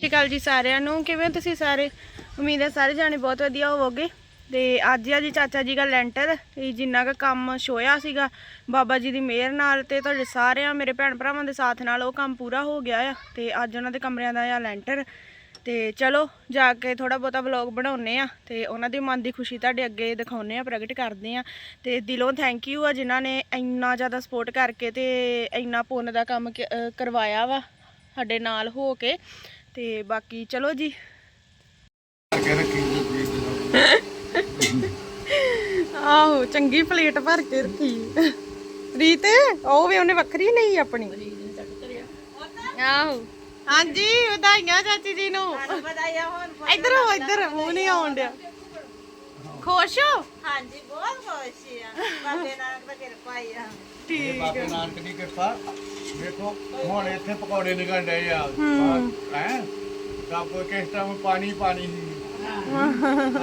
ਸਤਿ ਸ਼੍ਰੀ ਅਕਾਲ ਜੀ ਸਾਰਿਆਂ ਨੂੰ। ਕਿਵੇਂ ਹੋ ਤੁਸੀਂ ਸਾਰੇ? ਉਮੀਦ ਹੈ ਸਾਰੇ ਜਾਣੇ ਬਹੁਤ ਵਧੀਆ ਹੋਵੋਗੇ। ਤੇ ਅੱਜ ਆ ਜੀ ਚਾਚਾ ਜੀ ਦਾ ਲੈਂਟਰ, ਤੇ ਜਿੰਨਾ ਕੁ ਕੰਮ ਛੋਇਆ ਸੀਗਾ, ਬਾਬਾ ਜੀ ਦੀ ਮਿਹਰ ਨਾਲ ਤੇ ਤੁਹਾਡੇ ਸਾਰਿਆਂ, ਮੇਰੇ ਭੈਣ ਭਰਾਵਾਂ ਦੇ ਸਾਥ ਨਾਲ ਉਹ ਕੰਮ ਪੂਰਾ ਹੋ ਗਿਆ ਆ। ਤੇ ਅੱਜ ਉਹਨਾਂ ਦੇ ਕਮਰਿਆਂ ਦਾ ਆ ਲੈਂਟਰ। ਤੇ ਚਲੋ, ਜਾ ਕੇ ਥੋੜਾ ਬਹੁਤਾ ਵਲੌਗ ਬਣਾਉਨੇ ਆ ਤੇ ਉਹਨਾਂ ਦੀ ਮਨ ਦੀ ਖੁਸ਼ੀ ਤੁਹਾਡੇ ਅੱਗੇ ਦਿਖਾਉਨੇ ਆ ਪ੍ਰਗਟ ਕਰਦੇ ਆ ਤੇ ਦਿਲੋਂ ਥੈਂਕ ਯੂ ਆ ਜਿਨ੍ਹਾਂ ਨੇ ਇੰਨਾ ਜ਼ਿਆਦਾ ਸਪੋਰਟ ਕਰਕੇ ਤੇ ਇੰਨਾ ਪੁੰਨ ਦਾ ਕੰਮ ਕਰਵਾਇਆ ਵਾ, ਸਾਡੇ ਨਾਲ ਹੋ ਕੇ। ਤੇ ਬਾਕੀ ਚਲੋ ਜੀ। ਆਹੋ ਚੰਗੀ ਪਲੇਟ ਭਰ ਕੇ ਰੱਖੀ। ਰੀਤ ਉਹ ਵੀ ਉਹਨੇ ਵੱਖਰੀ ਲਈ ਆਪਣੀ। ਆਹੋ। ਹਾਂਜੀ ਵਧਾਈਆਂ ਚਾਚੀ ਜੀ ਨੂੰ। ਇੱਧਰ ਹੋ ਇੱਧਰ ਮੂੰਹ ਨਹੀਂ ਆਉਣ ਡਿਆ। ਖੁਸ਼ ਹੋ? ਹਾਂਜੀ ਬਹੁਤ ਖੁਸ਼ ਆ। ਬਾਬੇ ਨਾਨਕ ਦਾ ਕਿਰਪਾ ਹੀ ਆ। ਠੀਕ ਬਾਬੇ ਨਾਨਕ ਦੀ ਕਿਰਪਾ। ਦੇਖੋ ਹੁਣ ਇੱਥੇ ਪਕੌੜੇ ਨਿਕਲ ਰਹੇ ਆ। ਹੈ। ਸਭ ਕੋਈ ਕਿਸ ਟਾਈਮ ਪਾਣੀ ਪਾਣੀ ਸੀ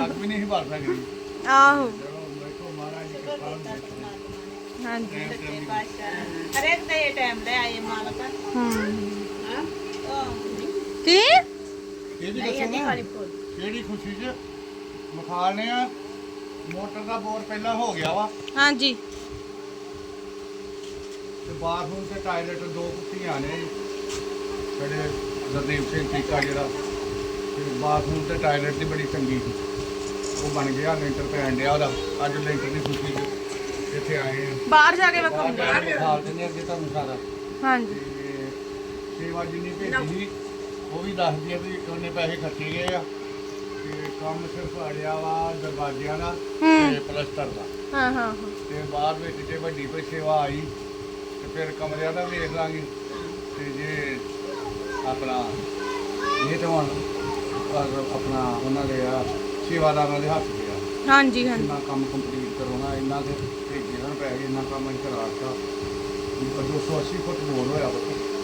ਅੱਗ ਵੀ ਨਹੀਂ ਸੀ ਭਰ ਸਕਦੀ। ਆਹੋ। ਚਲੋ ਦੇਖੋ ਮਹਾਰਾਜ ਦੀ ਕਿਰਪਾ ਹੁੰਦੀ ਹੈ। ਹਾਂਜੀ। ਸੱਚੇ ਪਾਤਸ਼ਾਹ ਹਰੇਕ ਦਾ ਇਹ ਟਾਈਮ ਲੈ ਆਏ ਮਾਲਕ। ਹੂੰ। ਉਹ ਕੀ? ਦੱਸੋ ਨਾ ਕਿਹੜੀ ਖੁਸ਼ੀ 'ਚ? ਮਖਾਲਨੇ ਆ। ਮੋਟਰ ਦਾ ਬੋਰ ਪਹਿਲਾਂ ਹੋ ਗਿਆ ਵਾ। ਹਾਂਜੀ। ਤੇ ਬਾਥਰੂਮ ਤੇ ਟਾਇਲਟ ਦੋ ਕੁੱਤੀਆਂ ਨੇ। ਸਾਡੇ ਗੁਰਦੇਵ ਸਿੰਘ ਟੀਕਾ ਜਿਹੜਾ ਤੇ ਬਾਥਰੂਮ ਤੇ ਟਾਇਲਟ ਦੀ ਬੜੀ ਤੰਗੀ ਸੀ। ਉਹ ਬਣ ਗਿਆ ਲੈਂਟਰ ਪੈਣ ਡਿਆ ਉਹਦਾ। ਅੱਜ ਲੈਂਟਰ ਦੀ ਖੁਸ਼ੀ 'ਚ ਇੱਥੇ ਆਏ ਆ। ਬਾਹਰ ਜਾ ਕੇ ਬਾਹਰ ਵੇਖੋ ਕੇ ਖਾਲ ਦਿੰਦੇ ਅੱਗੇ ਤੁਹਾਨੂੰ ਸਾਰਾ। ਹਾਂਜੀ। ਤੇ ਸੇਵਾ ਜਿੰਨੀ ਭੇਜੀ ਸੀ ਉਹ ਵੀ ਦੱਸਦੀ ਆ ਵੀ ਉਹਨੇ ਪੈਸੇ ਖਰਚੇ ਗਏ ਆ। ਤੇ ਕੰਮ ਸਿਰਫ ਅੜਿਆ ਵਾ ਦਰਵਾਜ਼ਿਆਂ ਦਾ ਤੇ ਪਲਸਟਰ ਦਾ। ਹਾਂ ਹਾਂ ਹਾਂ। ਤੇ ਬਾਅਦ ਵਿੱਚ ਜੇ ਵੱਡੀ ਕੋਈ ਸੇਵਾ ਆਈ ਤੇ ਫਿਰ ਕਮਰਿਆਂ ਦਾ ਵੇਖ ਲਾਂਗੇ। ਤੇ ਜੇ ਆਪਣਾ ਇਹ ਤਾਂ ਹੁਣ ਅਹ ਆਪਣਾ ਉਹਨਾਂ ਦੇ ਆ ਸੇਵਾਦਾਰਾਂ ਦੇ ਹੱਥ 'ਚ ਆ ਹਾਂਜੀ ਹਾਂਜੀ। ਇੰਨਾ ਕੰਮ ਕੰਪਲੀਟ ਕਰਾਉਣਾ ਇੰਨਾ ਤੇ ਭੇਜੇ ਹਨ ਪੈਸੇ ਇੰਨਾ ਕੰਮ ਅਸੀਂ ਕਰਾਤਾ 280 ਫੁੱਟ ਬੋਰ ਹੋਇਆ ਬੱਤ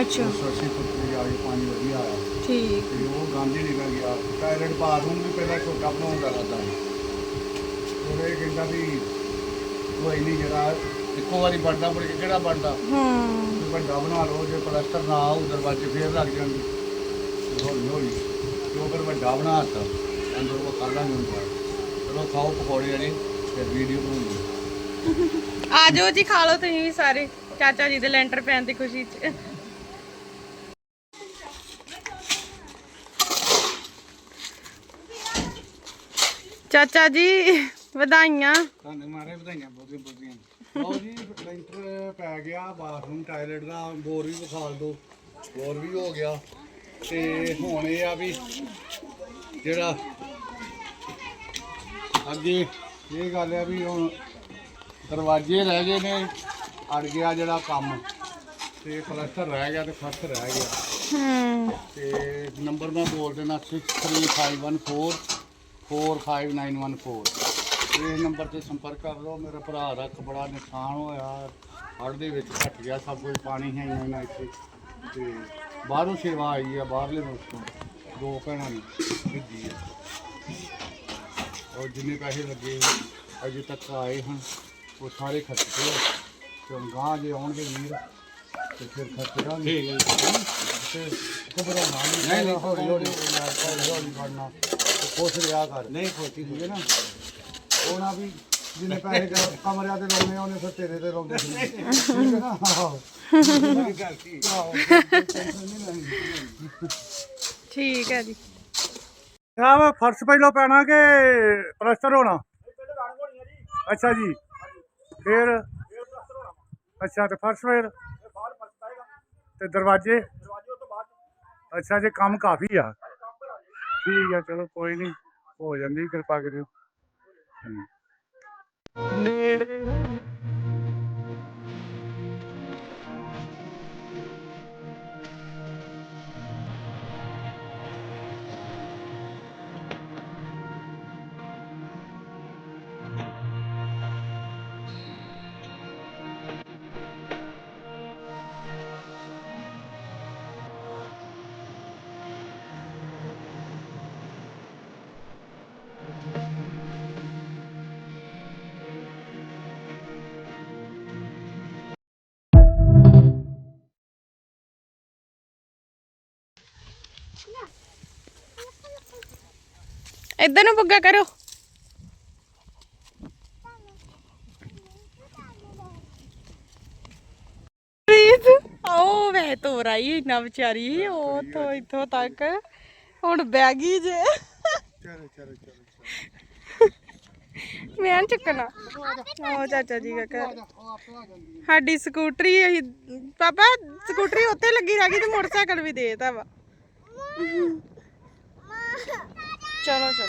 ਅੱਛਾ। 280 ਫੁੱਟ ਦੀ ਆ ਗਈ ਪਾਣੀ ਵਧੀਆ ਆਇਆ। ਠੀਕ। ਤੇ ਉਹ ਗਾਂਧੀ ਨਿਕਲ ਗਿਆ। ਟਾਇਲਟ ਬਾਥਰੂਮ ਵੀ ਪਹਿਲਾਂ ਛੋਟਾ ਬਣਾਉਣ ਦਾ ਇਰਾਦਾ ਸੀ ਉਹ ਇਹ ਕਹਿੰਦਾ ਵੀ ਕੋਈ ਨਹੀਂ ਜਿਹੜਾ ਇੱਕੋ ਵਾਰੀ ਬਣਦਾ ਮੁੜ ਕੇ ਕਿਹੜਾ ਬਣਦਾ? ਹੂੰ। ਵੱਡਾ ਬਣਾ ਲਓ ਜੇ ਪਲਸਟਰ ਨਾ ਆਊ ਦਰਵਾਜ਼ੇ ਫੇਰ ਲੱਗ ਜਾਣਗੇ। ਤੇ ਹੌਲੀ ਹੌਲੀ ਤੇ ਉਹ ਫਿਰ ਵੱਡਾ ਬਣਾਤਾ ਅੰਦਰ ਉਹ ਕਰ ਲਾਂਗੇ ਬਾਅਦ। ਚਲੋ ਖਾਓ ਪਕੌੜੇ ਵਾਲੇ ਫਿਰ ਵੀਡੀਓ ਬਣਾਉਂਗੇ ਆ ਜਾਓ ਜੀ ਖਾ ਲਓ ਤੁਸੀਂ ਵੀ ਸਾਰੇ। ਚਾਚਾ ਜੀ ਦੇ ਲੈਂਟਰ ਪੈਣ ਦੀ ਖੁਸ਼ੀ 'ਚ। ਚਾਚਾ ਜੀ ਵਧਾਈਆਂ। ਤੁਹਾਨੂੰ ਮਾਰੇ ਵਧਾਈਆਂ ਬਹੁਤੀਆਂ ਬਹੁਤੀਆਂ। ਲਓ ਜੀ ਲੈਂਟਰ ਪੈ ਗਿਆ ਬਾਥਰੂਮ ਟਾਇਲਟ ਦਾ ਬੋਰ ਵੀ ਵਿਖਾਲ ਦੋ ਬੋਰ ਵੀ ਹੋ ਗਿਆ। ਤੇ ਹੁਣ ਇਹ ਆ ਵੀ ਜਿਹੜਾ ਅੱਗੇ ਇਹ ਗੱਲ ਆ ਵੀ ਹੁਣ ਦਰਵਾਜ਼ੇ ਰਹਿ ਗਏ ਨੇ ਅੜ ਗਿਆ ਜਿਹੜਾ ਕੰਮ। ਤੇ ਪਲਸਟਰ ਰਹਿ ਗਿਆ ਤੇ ਫਰਸ਼ ਰਹਿ ਗਿਆ। ਹੂੰ। ਤੇ ਨੰਬਰ ਮੈਂ ਬੋਲ ਦੇਣਾ 63514 45914 ਇਹ ਨੰਬਰ ਤੇ ਸੰਪਰਕ ਕਰ ਲਓ ਮੇਰਾ ਭਰਾ ਦਾ ਇੱਕ ਬੜਾ ਨੁਕਸਾਨ ਹੋਇਆ ਹੜ੍ਹ ਦੇ ਵਿੱਚ ਘਟ ਗਿਆ ਸਭ ਕੁਝ ਪਾਣੀ ਹੈ ਇੰਨਾ ਇੱਥੇ ਤੇ ਬਾਹਰੋਂ ਸੇਵਾ ਆਈ ਆ ਬਾਹਰਲੇ ਮੁਲਕ ਤੋਂ ਦੋ ਭੈਣਾਂ ਦੀ ਭੇਜੀ ਆ ਔਰ ਜਿੰਨੇ ਪੈਸੇ ਲੱਗੇ ਅਜੇ ਤੱਕ ਆਏ ਹਨ ਉਹ ਸਾਰੇ ਖਰਚ ਗਏ ਤੇ ਗਾਂ ਜੇ ਆਉਣਗੇ ਵੀਰ ਤੇ ਫਿਰ ਖਰਚ ਕਰਾਂਗੇ ਠੀਕ ਹੈ ਤੇ ਘਬਰਾਉਣਾ ਨਹੀਂ ਨਹੀਂ ਹੌਲੀ ਹੌਲੀ ਕਰਨਾ ਖੁਸ਼ ਰਿਹਾ ਕਰ। ਨਹੀਂ ਖੋਤੀ ਠੀਕ ਹੈ ਨਾ। ਉਹ ਨਾ ਵੀ ਜਿੰਨੇ ਪੈਸੇ ਕ- ਕਮਰਿਆਂ ਤੇ ਲਾਉਣੇ ਆ, ਉਹਨੇ ਫਿਰ ਤੇਰੇ ਤੇ ਲਾਉਂਦੇ ਸੀ। ਠੀਕ ਹੈ ਨਾ? ਆਹੋ। ਮੇਰੀ ਗੱਲ ਠੀਕ ਆਹੋ ਟੈਨਸ਼ਨ ਨਹੀਂ ਲੈਣੀ ਠੀਕ ਹੈ ਜੀ। ਆ ਵਾ ਫਰਸ਼ ਪਹਿਲਾਂ ਪੈਣਾ ਕਿ ਪਲਸਟਰ ਹੋਣਾ? ਅੱਛਾ ਜੀ। ਫਿਰ? ਅੱਛਾ ਤੇ ਫਰਸ਼ ਫਿਰ? ਤੇ ਦਰਵਾਜ਼ੇ? ਅੱਛਾ ਜੇ ਕੰਮ ਕਾਫੀ ਆ। ਠੀਕ ਆ ਚਲੋ ਕੋਈ ਨਹੀਂ ਹੋ ਜਾਂਦੀ ਕਿਰਪਾ ਕਰਿਓ ਹਮ। ਇੱਧਰ ਨੂੰ ਬੁੱਗਾ ਕਰੋ ਪ੍ਰੀਤ ਆਓ ਵੇ ਤੋਰ ਆਈ ਨਾ ਵਿਚਾਰੀ ਉਹ ਤੋਂ ਇੱਥੋਂ ਤੱਕ ਹੁਣ ਬਹਿ ਗਈ ਜੇ ਚਲੋ ਚਲੋ ਚਲੋ ਮੈਂ ਨੀ ਚੁੱਕਣਾ ਉਹ ਚਾਚਾ ਜੀ ਕਾ ਘਰ ਸਾਡੀ ਸਕੂਟਰੀ ਅਸੀਂ ਪਾਪਾ ਸਕੂਟਰੀ ਉੱਥੇ ਲੱਗੀ ਰਹਿ ਗਈ ਤੇ ਮੋਟਰਸਾਈਕਲ ਵੀ ਦੇਤਾ ਵਾ ਚਲੋ ਚਲੋ